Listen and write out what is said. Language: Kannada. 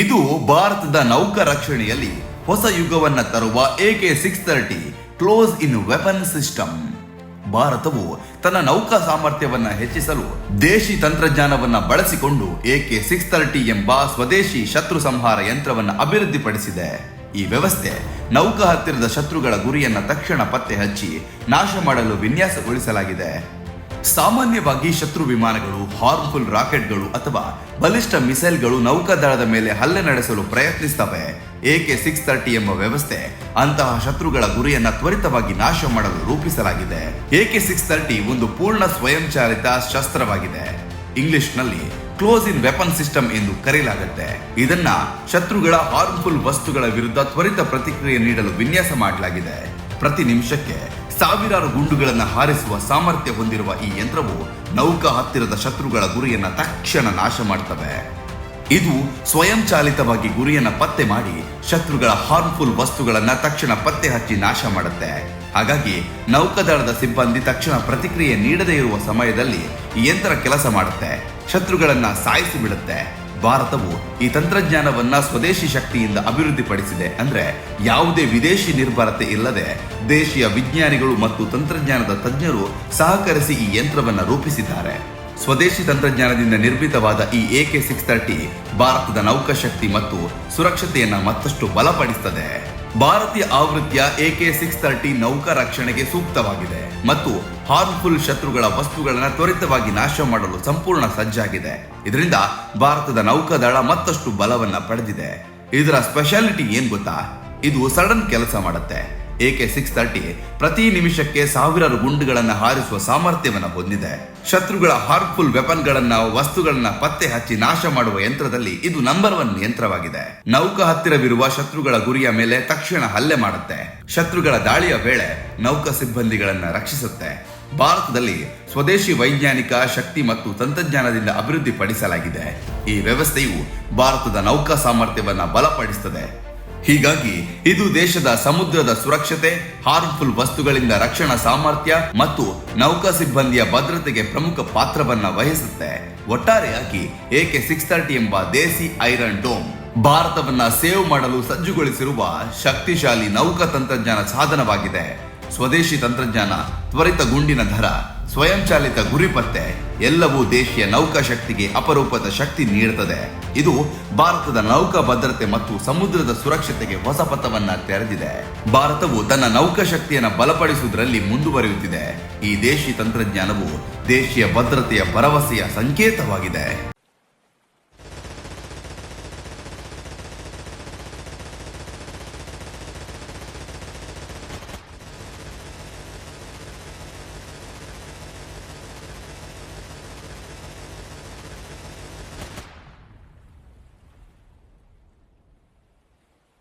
ಇದು ಭಾರತದ ನೌಕಾ ರಕ್ಷಣೆಯಲ್ಲಿ ಹೊಸ ಯುಗವನ್ನ ತರುವ AK six thirty close in weapon system ಭಾರತವು ತನ್ನ ನೌಕಾ ಸಾಮರ್ಥ್ಯವನ್ನ ಹೆಚ್ಚಿಸಲು ದೇಶಿ ತಂತ್ರಜ್ಞಾನವನ್ನ ಬಳಸಿಕೊಂಡು ಎಕೆ ಸಿಕ್ಸ್ ತರ್ಟಿ ಎಂಬ ಸ್ವದೇಶಿ ಶತ್ರು ಸಂಹಾರ ಯಂತ್ರವನ್ನ ಅಭಿವೃದ್ಧಿಪಡಿಸಿದೆ. ಈ ವ್ಯವಸ್ಥೆ ನೌಕಾ ಹತ್ತಿರದ ಶತ್ರುಗಳ ಗುರಿಯನ್ನ ತಕ್ಷಣ ಪತ್ತೆ ಹಚ್ಚಿ ನಾಶ ಮಾಡಲು ವಿನ್ಯಾಸಗೊಳಿಸಲಾಗಿದೆ. ಸಾಮಾನ್ಯವಾಗಿ ಶತ್ರು ವಿಮಾನಗಳು ಹಾರ್ಮ್ಫುಲ್ ರಾಕೆಟ್ಗಳು ಅಥವಾ ಬಲಿಷ್ಠ ಮಿಸೈಲ್ಗಳು ನೌಕಾದಳದ ಮೇಲೆ ಹಲ್ಲೆ ನಡೆಸಲು ಪ್ರಯತ್ನಿಸ್ತವೆ. ಎಕೆ ಸಿಕ್ಸ್ ತರ್ಟಿ ಎಂಬ ವ್ಯವಸ್ಥೆ ಅಂತಹ ಶತ್ರುಗಳ ಗುರಿಯನ್ನ ತ್ವರಿತವಾಗಿ ನಾಶ ಮಾಡಲು ರೂಪಿಸಲಾಗಿದೆ. ಎಕೆ ಸಿಕ್ಸ್ ತರ್ಟಿ ಒಂದು ಪೂರ್ಣ ಸ್ವಯಂಚಾಲಿತ ಶಸ್ತ್ರವಾಗಿದೆ. ಇಂಗ್ಲಿಷ್ನಲ್ಲಿ ಕ್ಲೋಸ್ ಇನ್ ವೆಪನ್ ಸಿಸ್ಟಮ್ ಎಂದು ಕರೆಯಲಾಗುತ್ತೆ. ಇದನ್ನ ಶತ್ರುಗಳ ಹಾರ್ಮ್ಫುಲ್ ವಸ್ತುಗಳ ವಿರುದ್ಧ ತ್ವರಿತ ಪ್ರತಿಕ್ರಿಯೆ ನೀಡಲು ವಿನ್ಯಾಸ ಮಾಡಲಾಗಿದೆ. ಪ್ರತಿ ನಿಮಿಷಕ್ಕೆ ಸಾವಿರಾರು ಗುಂಡುಗಳನ್ನು ಹಾರಿಸುವ ಸಾಮರ್ಥ್ಯ ಹೊಂದಿರುವ ಈ ಯಂತ್ರವು ನೌಕಾ ಹತ್ತಿರದ ಶತ್ರುಗಳ ಗುರಿಯನ್ನು ತಕ್ಷಣ ನಾಶ ಮಾಡ್ತವೆ. ಇದು ಸ್ವಯಂಚಾಲಿತವಾಗಿ ಗುರಿಯನ್ನು ಪತ್ತೆ ಮಾಡಿ ಶತ್ರುಗಳ ಹಾರ್ಮ್ಫುಲ್ ವಸ್ತುಗಳನ್ನು ತಕ್ಷಣ ಪತ್ತೆ ಹಚ್ಚಿ ನಾಶ ಮಾಡುತ್ತೆ. ಹಾಗಾಗಿ ನೌಕಾದಳದ ಸಿಬ್ಬಂದಿ ತಕ್ಷಣ ಪ್ರತಿಕ್ರಿಯೆ ನೀಡದೇ ಇರುವ ಸಮಯದಲ್ಲಿ ಈ ಯಂತ್ರ ಕೆಲಸ ಮಾಡುತ್ತೆ. ಶತ್ರುಗಳನ್ನು ಸಾಯಿಸಿ ಬಿಡುತ್ತೆ. ಭಾರತವು ಈ ತಂತ್ರಜ್ಞಾನವನ್ನ ಸ್ವದೇಶಿ ಶಕ್ತಿಯಿಂದ ಅಭಿವೃದ್ಧಿಪಡಿಸಿದೆ ಅಂದ್ರೆ ಯಾವುದೇ ವಿದೇಶಿ ನಿರ್ಭರತೆ ಇಲ್ಲದೆ ದೇಶೀಯ ವಿಜ್ಞಾನಿಗಳು ಮತ್ತು ತಂತ್ರಜ್ಞಾನದ ತಜ್ಞರು ಸಹಕರಿಸಿ ಈ ಯಂತ್ರವನ್ನ ರೂಪಿಸಿದ್ದಾರೆ. ಸ್ವದೇಶಿ ತಂತ್ರಜ್ಞಾನದಿಂದ ನಿರ್ಮಿತವಾದ ಈ ಎಕೆ ಸಿಕ್ಸ್ ತರ್ಟಿ ಭಾರತದ ನೌಕಾಶಕ್ತಿ ಮತ್ತು ಸುರಕ್ಷತೆಯನ್ನ ಮತ್ತಷ್ಟು ಬಲಪಡಿಸುತ್ತದೆ ಭಾರತೀಯ ಆವೃತ್ತಿಯ ಎಕೆ ಸಿಕ್ಸ್ ತರ್ಟಿ ನೌಕಾ ರಕ್ಷಣೆಗೆ ಸೂಕ್ತವಾಗಿದೆ ಮತ್ತು ಹಾರ್ಮ್ಫುಲ್ ಶತ್ರುಗಳ ವಸ್ತುಗಳನ್ನು ತ್ವರಿತವಾಗಿ ನಾಶ ಮಾಡಲು ಸಂಪೂರ್ಣ ಸಜ್ಜಾಗಿದೆ. ಇದರಿಂದ ಭಾರತದ ನೌಕಾದಳ ಮತ್ತಷ್ಟು ಬಲವನ್ನ ಪಡೆದಿದೆ. ಇದರ ಸ್ಪೆಷಾಲಿಟಿ ಏನ್ ಗೊತ್ತಾ? ಇದು ಸಡನ್ ಕೆಲಸ ಮಾಡುತ್ತೆ. ಎಕೆ ಸಿಕ್ಸ್ ತರ್ಟಿ ಪ್ರತಿ ನಿಮಿಷಕ್ಕೆ ಸಾವಿರಾರು ಗುಂಡುಗಳನ್ನು ಹಾರಿಸುವ ಸಾಮರ್ಥ್ಯವನ್ನು ಹೊಂದಿದೆ. ಶತ್ರುಗಳ ಹಾರ್ಮ್ಫುಲ್ ವೆಪನ್ಗಳನ್ನ ವಸ್ತುಗಳನ್ನ ಪತ್ತೆ ಹಚ್ಚಿ ನಾಶ ಮಾಡುವ ಯಂತ್ರದಲ್ಲಿ ಇದು ನಂಬರ್ ಒನ್ ಯಂತ್ರವಾಗಿದೆ. ನೌಕಾ ಹತ್ತಿರವಿರುವ ಶತ್ರುಗಳ ಗುರಿಯ ಮೇಲೆ ತಕ್ಷಣ ಹಲ್ಲೆ ಮಾಡುತ್ತೆ. ಶತ್ರುಗಳ ದಾಳಿಯ ವೇಳೆ ನೌಕಾ ಸಿಬ್ಬಂದಿಗಳನ್ನ ರಕ್ಷಿಸುತ್ತೆ. ಭಾರತದಲ್ಲಿ ಸ್ವದೇಶಿ ವೈಜ್ಞಾನಿಕ ಶಕ್ತಿ ಮತ್ತು ತಂತ್ರಜ್ಞಾನದಿಂದ ಅಭಿವೃದ್ಧಿಪಡಿಸಲಾಗಿದೆ ಈ ವ್ಯವಸ್ಥೆಯು ಭಾರತದ ನೌಕಾ ಸಾಮರ್ಥ್ಯವನ್ನು ಬಲಪಡಿಸುತ್ತದೆ ಹೀಗಾಗಿ ಇದು ದೇಶದ ಸಮುದ್ರದ ಸುರಕ್ಷತೆ ಹಾರ್ಮ್ಫುಲ್ ವಸ್ತುಗಳಿಂದ ರಕ್ಷಣಾ ಸಾಮರ್ಥ್ಯ ಮತ್ತು ನೌಕಾ ಸಿಬ್ಬಂದಿಯ ಭದ್ರತೆಗೆ ಪ್ರಮುಖ ಪಾತ್ರವನ್ನ ವಹಿಸುತ್ತೆ. ಒಟ್ಟಾರೆಯಾಗಿ ಎಕೆ ಸಿಕ್ಸ್ ತರ್ಟಿ ಎಂಬ ದೇಸಿ ಐರನ್ ಡೋಮ್ ಭಾರತವನ್ನ ಸೇವ್ ಮಾಡಲು ಸಜ್ಜುಗೊಳಿಸಿರುವ ಶಕ್ತಿಶಾಲಿ ನೌಕಾ ತಂತ್ರಜ್ಞಾನ ಸಾಧನವಾಗಿದೆ. ಸ್ವದೇಶಿ ತಂತ್ರಜ್ಞಾನ, ತ್ವರಿತ ಗುಂಡಿನ ದರ ಸ್ವಯಂಚಾಲಿತ ಗುರಿ ಪತ್ತೆ ಎಲ್ಲವೂ ದೇಶೀಯ ನೌಕಾ ಶಕ್ತಿಗೆ ಅಪರೂಪದ ಶಕ್ತಿ ನೀಡುತ್ತದೆ ಇದು ಭಾರತದ ನೌಕಾ ಭದ್ರತೆ ಮತ್ತು ಸಮುದ್ರದ ಸುರಕ್ಷತೆಗೆ ಹೊಸ ಪಥವನ್ನ ತೆರೆದಿದೆ. ಭಾರತವು ತನ್ನ ನೌಕಾ ಶಕ್ತಿಯನ್ನು ಬಲಪಡಿಸುವುದರಲ್ಲಿ ಮುಂದುವರಿಯುತ್ತಿದೆ. ಈ ದೇಶಿ ತಂತ್ರಜ್ಞಾನವು ದೇಶೀಯ ಭದ್ರತೆಯ ಭರವಸೆಯ ಸಂಕೇತವಾಗಿದೆ.